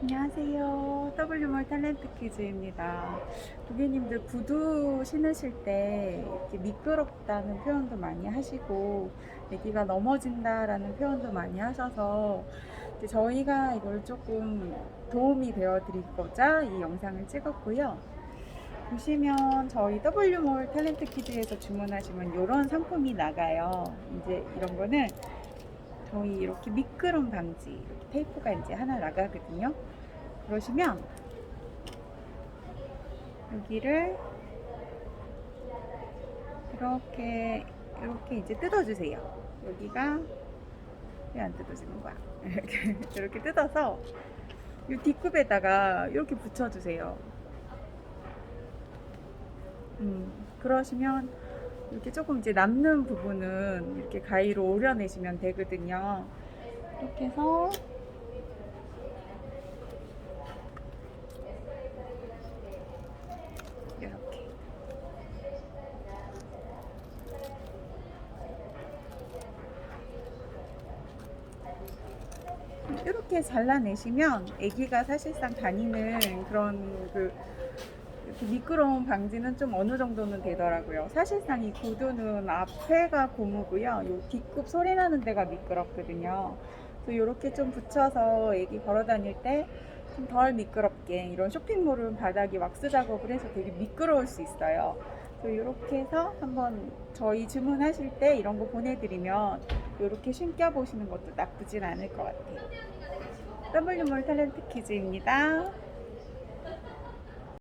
안녕하세요. W몰 탤런트 퀴즈입니다. 고객님들 구두 신으실 때 미끄럽다는 표현도 많이 하시고 애기가 넘어진다라는 표현도 많이 하셔서 저희가 이걸 조금 도움이 되어 드리고자 이 영상을 찍었고요. 보시면 저희 W몰 탤런트 퀴즈에서 주문하시면 이런 상품이 나가요. 이제 이런 거는 저희 이렇게 미끄럼 방지 이렇게 테이프가 이제 하나 나가거든요. 그러시면 여기를 이렇게 이렇게 이제 뜯어주세요. 여기가 왜 안 뜯어지는 거야? 이렇게 이렇게 뜯어서 이 뒷굽에다가 이렇게 붙여주세요. 음, 그러시면 이렇게 조금 이제 남는 부분은 이렇게 가위로 오려내시면 되거든요. 이렇게 해서 이렇게 이렇게 잘라내시면 아기가 사실상 다니는 그런 그 이렇게 미끄러운 방지는 좀 어느 정도는 되더라고요. 사실상 이 구두는 앞에가 고무고요. 요 뒷굽 소리 나는 데가 미끄럽거든요. 그래서 이렇게 좀 붙여서 애기 걸어 다닐 때 좀 덜 미끄럽게 이런 쇼핑몰은 바닥이 왁스 작업을 해서 되게 미끄러울 수 있어요. 그래서 이렇게 해서 한번 저희 주문하실 때 이런 거 보내드리면 이렇게 신겨 보시는 것도 나쁘진 않을 것 같아요. W몰 탤런트 퀴즈입니다.